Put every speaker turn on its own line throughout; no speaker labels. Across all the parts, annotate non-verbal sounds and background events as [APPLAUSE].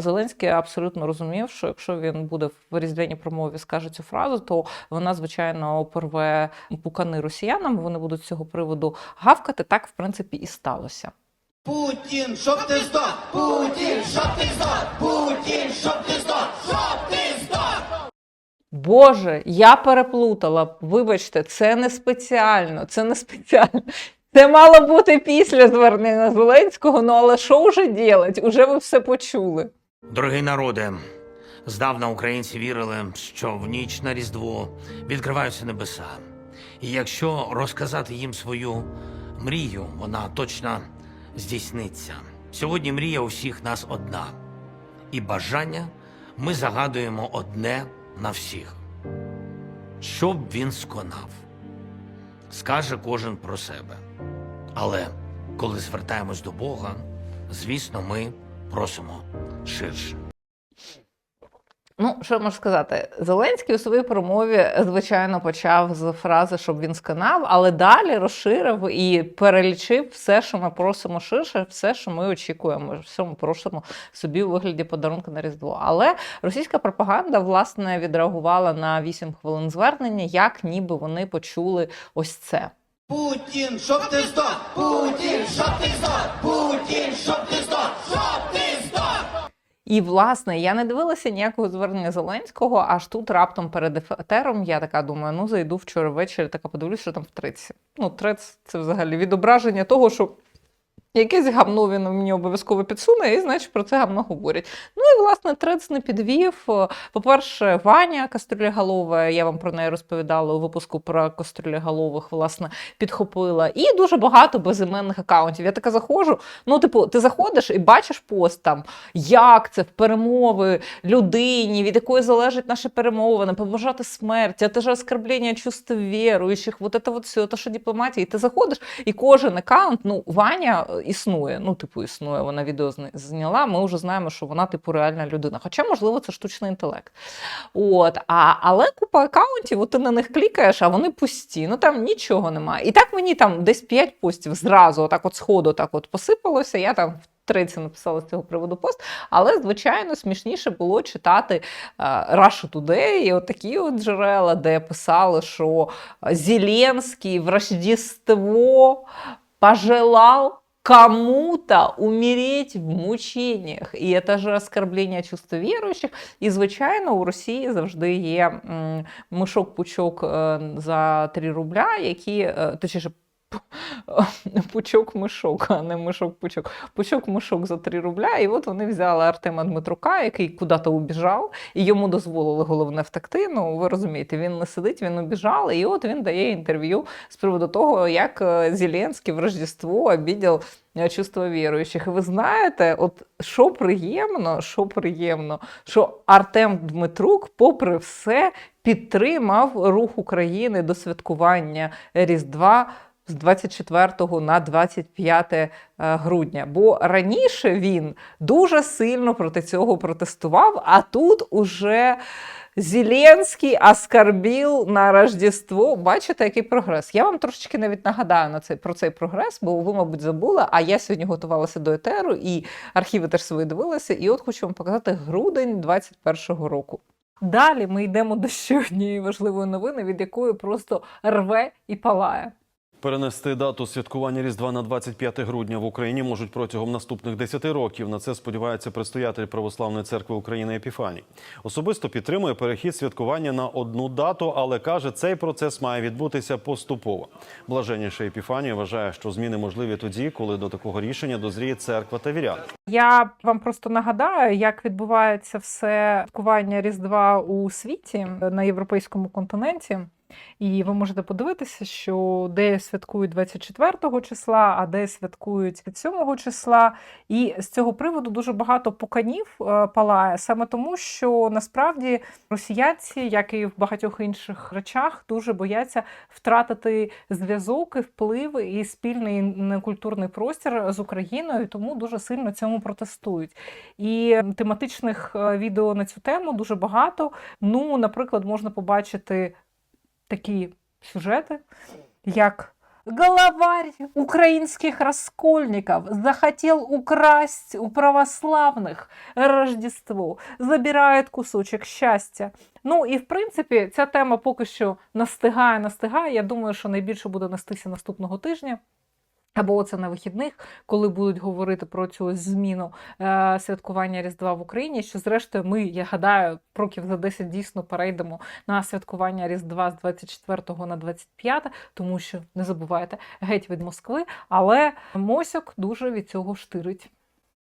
Зеленський абсолютно розумів, що якщо він буде в різдвяній промові скаже цю фразу, то вона звичайно порве пукани росіянам. Вони будуть з цього приводу гавкати. Так в принципі і сталося.
Путін, щоб ти здох! Путін, щоб ти здох! Путін, щоб ти здох! Щоб ти здох!
Боже, я переплутала. Вибачте, це не спеціально, це не спеціально. Це мало бути після звернення Зеленського, ну але що вже ділять? Уже ви все почули.
Дорогий народе, здавна українці вірили, що в ніч на Різдво відкриваються небеса. І якщо розказати їм свою мрію, вона точно здійсниться. Сьогодні мрія у всіх нас одна, і бажання ми загадуємо одне на всіх. Що б він сконав, скаже кожен про себе. Але коли звертаємось до Бога, звісно, ми просимо ширше.
Ну, що я можу сказати? Зеленський у своїй промові, звичайно, почав з фрази, щоб він сканав, але далі розширив і перелічив все, що ми просимо ширше, все, що ми очікуємо, все ми просимо собі у вигляді подарунка на Різдво. Але російська пропаганда власне відреагувала на 8 хвилин звернення, як ніби вони почули ось це.
Путін, щоб ти здох! Путін, щоб ти здох! Путін, щоб ти здох! Щоб ти здох!
І власне я не дивилася ніякого звернення Зеленського, аж тут раптом перед ефетером я така думаю, ну зайду вчора ввечері, така подивлюсь, що там в треці. Ну, трец це взагалі відображення того, що якесь гавно він мені обов'язково підсуне, і значить про це гавно говорять. Ну і власне трец не підвів. По-перше, Ваня Кастрюляголова, я вам про неї розповідала у випуску про Кастрюляголових, власне, підхопила. І дуже багато безіменних акаунтів. Я така заходжу. Ну, типу, ти заходиш і бачиш пост там, як це в перемови людині, від якої залежить наша перемовина, побажати смерті, це ж оскорблення чувств віруючих, вот это вот все, то що дипломатія. І ти заходиш, і кожен акаунт, ну, Ваня існує, ну, типу, існує, вона відео зняла, ми вже знаємо, що вона, типу, реальна людина. Хоча, можливо, це штучний інтелект. От, а, але купа акаунтів, от ти на них клікаєш, а вони пусті. Ну там нічого немає. І так мені там десь 5 постів зразу, отак от сходу, так от посипалося. Я там треці написала з цього приводу пост. Але, звичайно, смішніше було читати е, Russia Today і от такі от джерела, де писали, що Зеленський в Рождество пожелал кому-то умереть в мучениях. І це ж оскорблення чувств віруючих. І, звичайно, у Росії завжди є мишок-пучок е, за 3 рубля, які, е, [LAUGHS] точніше, пучок-мишок, а не мишок-пучок. Пучок-мишок за 3 рубля. І от вони взяли Артема Дмитрука, який куди-то убіжав, і йому дозволили головне втекти. Ну, ви розумієте, він не сидить, він убіжав, і от він дає інтерв'ю з приводу того, як е, Зеленський в Рождество обідав е, чувство віруючих. І ви знаєте, от що приємно, що приємно, що Артем Дмитрук, попри все, підтримав рух України до святкування Різдва з 24 на 25 е, грудня. Бо раніше він дуже сильно проти цього протестував, а тут уже. Зеленський оскорбив на Рождество. Бачите, який прогрес. Я вам трошечки навіть нагадаю на цей, про цей прогрес, бо ви, мабуть, забули. А я сьогодні готувалася до етеру і архіви теж свої дивилася. І от хочу вам показати грудень 21-го року. Далі ми йдемо до ще однієї важливої новини, від якої просто рве і палає.
Перенести дату святкування Різдва на 25 грудня в Україні можуть протягом наступних 10 років. На це сподівається предстоятель Православної церкви України Епіфаній. Особисто підтримує перехід святкування на одну дату, але каже, цей процес має відбутися поступово. Блаженніший Епіфаній вважає, що зміни можливі тоді, коли до такого рішення дозріє церква та вірян.
Я вам просто нагадаю, як відбувається все святкування Різдва у світі на європейському континенті. І ви можете подивитися, що де святкують 24 числа, а де святкують 7 числа. І з цього приводу дуже багато пуканів е, палає, саме тому, що насправді росіянці, як і в багатьох інших речах, дуже бояться втратити зв'язок і вплив і спільний культурний простір з Україною, тому дуже сильно цьому протестують. І тематичних е, відео на цю тему дуже багато. Ну, наприклад, можна побачити такі сюжети, як Головарь украинских раскольников захотел украсть у православных Рождество, забирает кусочек щастя. Ну і в принципі, ця тема поки що настигає, настигає. Я думаю, що найбільше буде нестися наступного тижня. Або оце на вихідних, коли будуть говорити про цю зміну е, святкування Різдва в Україні. Що зрештою, ми, я гадаю, років за 10 дійсно перейдемо на святкування Різдва з 24 на 25, тому що не забувайте геть від Москви, але Мосяк дуже від цього штирить.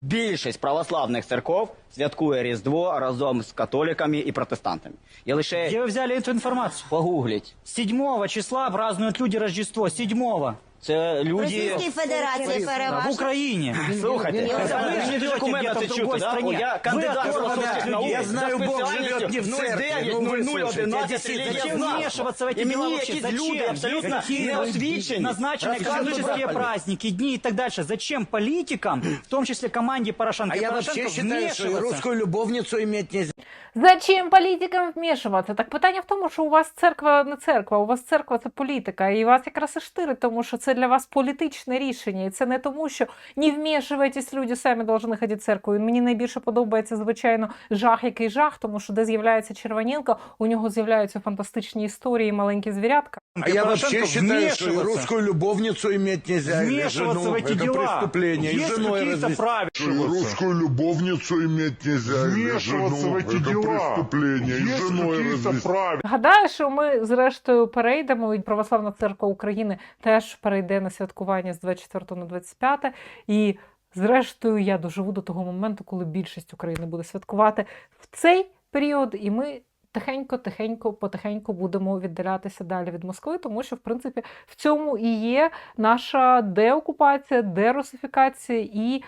Більшість православних церков святкує Різдво разом з католиками і протестантами. Я лише
Где вы взяли эту информацию?
погугліть.
7 числа празднуют люди Рождество. 7
Це люди
Російській Федерації
в
переважно.
Україні.
слухайте.
Він-
це
ви
ви
живете
ж документ
где-то
це
в
чути,
другой
да?
стране.
Я
Ви
кандидат
оторваны
філософських
от
наук.
людей.
Я
Я
знаю,
знаю,
Бог
Бог
живет
живет
не в церкві. Ну,
0011. Зачем вмешиваться в эти
І
дела
мені
вообще?
якісь люди
Зачем?
абсолютно
Какие
неосвічені.
Назначенные
розказують
экономические
про-
праздники, дни и так дальше. Зачем политикам, в том числе команде Порошенко,
А
и
я
Порошенко
вообще считаю, что и
вмешиваться?
русскую любовницу иметь нельзя.
Зачем політикам вмішуватися? Так питання в тому, що у вас церква не церква, у вас церква це політика, і вас якраз і штирить, тому що це для вас політичне рішення. І це не тому, що не вмішуєтесь, люди самі повинні ходити в церкву. Мені найбільше подобається, звичайно, жах, який жах, тому що де з'являється Червоненко, у нього з'являються фантастичні історії, маленькі звірятка.
А я вообще
Порошенко
считаю, что и
вмешиваться.
русскую любовницу иметь нельзя. или
Вмешиваться
жену.
в эти
Это
дела.
преступление. И
Есть
женой
какие-то
развести.
правила.
Что и русскую любовницу иметь нельзя, или
Вмешиваться
жену.
в эти
Это
дела.
преступление. И
Есть
женой
какие-то
развести.
правила.
Гадаю, що ми зрештою перейдемо, і Православна церква України теж перейде на святкування з 24 на 25. І зрештою я доживу до того моменту, коли більшість України буде святкувати в цей період, і ми. Тихенько, тихенько, потихеньку будемо віддалятися далі від Москви, тому що в принципі в цьому і є наша деокупація, дерусифікація, і,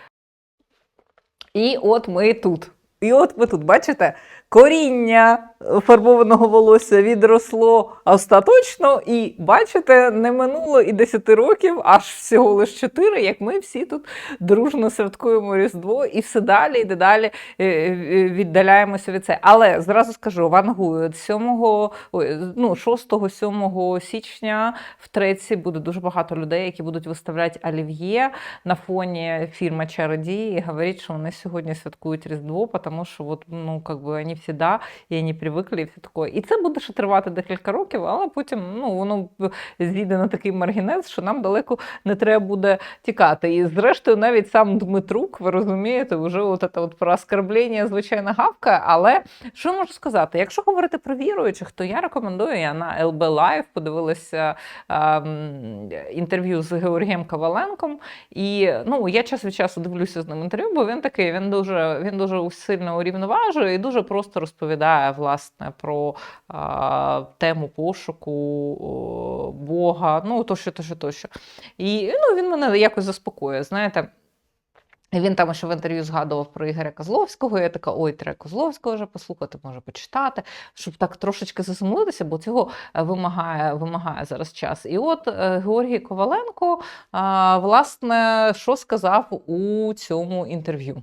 і от ми тут. І от ви тут бачите, коріння фарбованого волосся відросло остаточно, і бачите, не минуло і 10 років, аж всього лише 4, як ми всі тут дружно святкуємо Різдво, і все далі, і дедалі е, е, віддаляємося від це. Але зразу скажу, вангую 7, ну, 6-7 січня в Треці буде дуже багато людей, які будуть виставляти олів'є на фоні фільму Чародії і говорять, що вони сьогодні святкують Різдво, тому що от, ну, как бы, вони всегда, і вони привикли, і все таке. І це буде ще тривати декілька років, але потім ну, воно зійде на такий маргінець, що нам далеко не треба буде тікати. І зрештою, навіть сам Дмитрук, ви розумієте, вже от це от про оскорблення, звичайно, гавка. Але що можу сказати? Якщо говорити про віруючих, то я рекомендую, я на LB Live подивилася інтерв'ю з Георгієм Коваленком. І ну, я час від часу дивлюся з ним інтерв'ю, бо він такий, він дуже, він дуже сильно урівноважує і дуже просто розповідає власне про а, тему пошуку Бога, ну тощо, тощо, тощо. І ну, він мене якось заспокоює. Знаєте. Він там ще в інтерв'ю згадував про Ігоря Козловського. Я така, ой, треба Козловського вже послухати, може почитати, щоб так трошечки засумлитися, бо цього е, вимагає, вимагає зараз час. І от е, Георгій Коваленко, власне, що сказав у цьому інтерв'ю.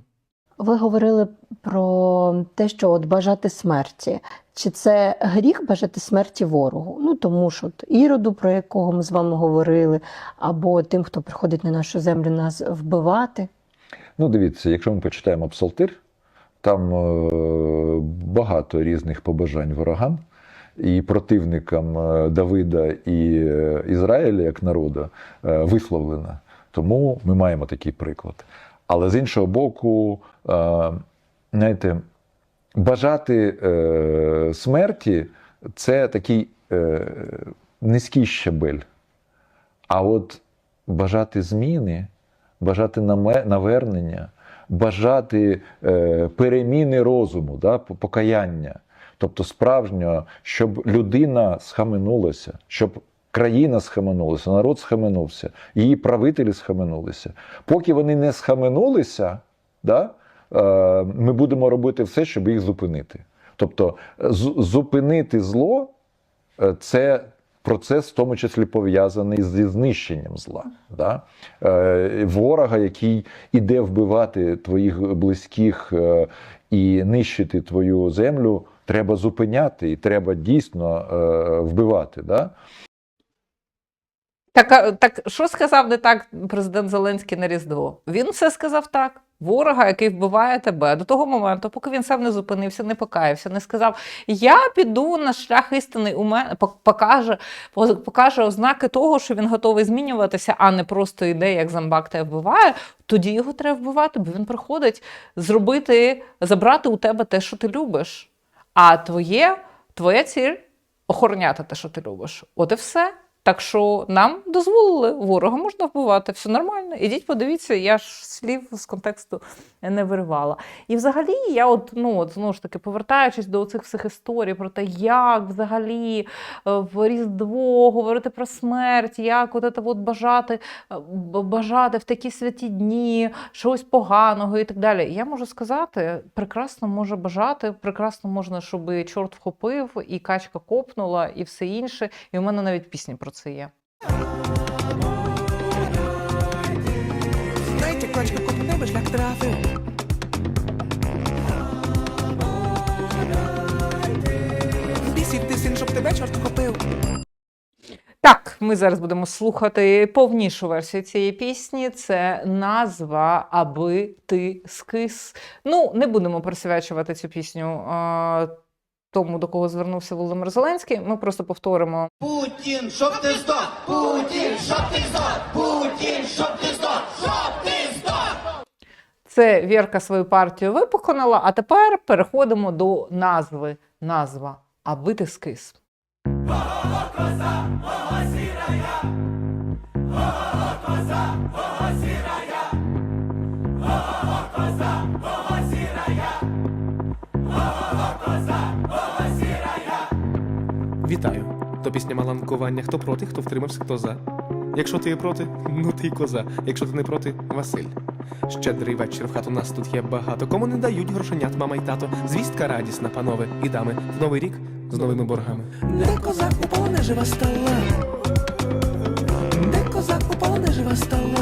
Ви говорили про те, що от бажати смерті. Чи це гріх бажати смерті ворогу? Ну тому що от іроду, про якого ми з вами говорили, або тим, хто приходить на нашу землю нас вбивати.
Ну, дивіться, якщо ми почитаємо псалтир, там е, багато різних побажань ворогам і противникам е, Давида і е, Ізраїля як народу висловлено. Тому ми маємо такий приклад. Але з іншого боку, е, знаєте, бажати е, смерті це такий е, низький щабель. А от бажати зміни, бажати навернення, бажати переміни розуму, да, покаяння, тобто справжнього, щоб людина схаменулася, щоб країна схаменулася, народ схаменувся, її правителі схаменулися. Поки вони не схаменулися, да, е, ми будемо робити все, щоб їх зупинити. Тобто з- зупинити зло е, це процес, в тому числі пов'язаний зі знищенням зла. Да? Е, ворога, який іде вбивати твоїх близьких е, і нищити твою землю, треба зупиняти і треба дійсно е, вбивати. Да?
Так, так що сказав не так президент Зеленський на Різдво? Він все сказав так. Ворога, який вбиває тебе до того моменту, поки він сам не зупинився, не покаявся, не сказав: Я піду на шлях істини, у мене покаже, покаже ознаки того, що він готовий змінюватися, а не просто йде, як зомбак тебе вбиває. Тоді його треба вбивати, бо він приходить зробити, забрати у тебе те, що ти любиш. А твоє, твоя ціль охороняти те, що ти любиш. От і все. Так що нам дозволили ворога можна вбивати, все нормально. Ідіть, подивіться, я ж слів з контексту не виривала. І взагалі, я от, ну, от знову ж таки, повертаючись до цих всіх історій про те, як взагалі е, в Різдво говорити про смерть, як от це от бажати, е, бажати в такі святі дні чогось поганого і так далі. Я можу сказати, прекрасно може бажати, прекрасно можна, щоб чорт вхопив, і качка копнула, і все інше. І у мене навіть пісні про це
качка кот шлях трафив. Бісів ти щоб тебе чорт копив.
Так, ми зараз будемо слухати повнішу версію цієї пісні. Це назва Аби ти скис. Ну, не будемо присвячувати цю пісню тому, до кого звернувся Володимир Зеленський. Ми просто повторимо
Путін, щоб ти здох! Путін, щоб ти здох! Путін, щоб ти здох! Щоб ти здох!
Це Вірка свою партію виконала, а тепер переходимо до назви. Назва Аби ти скис.
Вітаю. То пісня маланкування. Хто проти, хто втримався, хто за. Якщо ти проти, ну ти коза. Якщо ти не проти, Василь. Щедрий вечір в хату нас тут є багато. Кому не дають грошенят, мама й тато. Звістка радісна, панове і дами. В новий рік з новими боргами. Де козак у полоне жива стала? Де козак у полоне жива стала?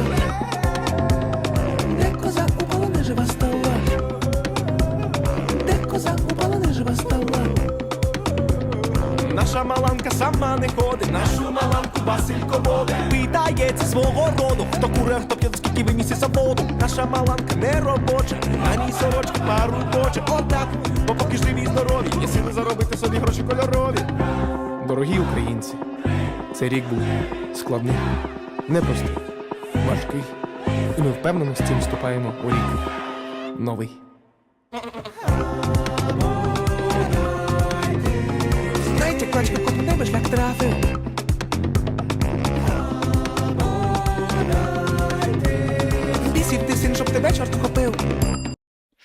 Маланка сама не ходить, нашу маланку Василько води. Питається свого роду, хто куре, хто п'є, скільки ви місяця воду. Наша маланка не робоча, на ній сорочки пару точе. Отак, бо поки живі здорові, є сили заробити собі гроші кольорові. Дорогі українці, цей рік був складний, непростий, важкий. І ми впевнено з цим вступаємо у рік новий.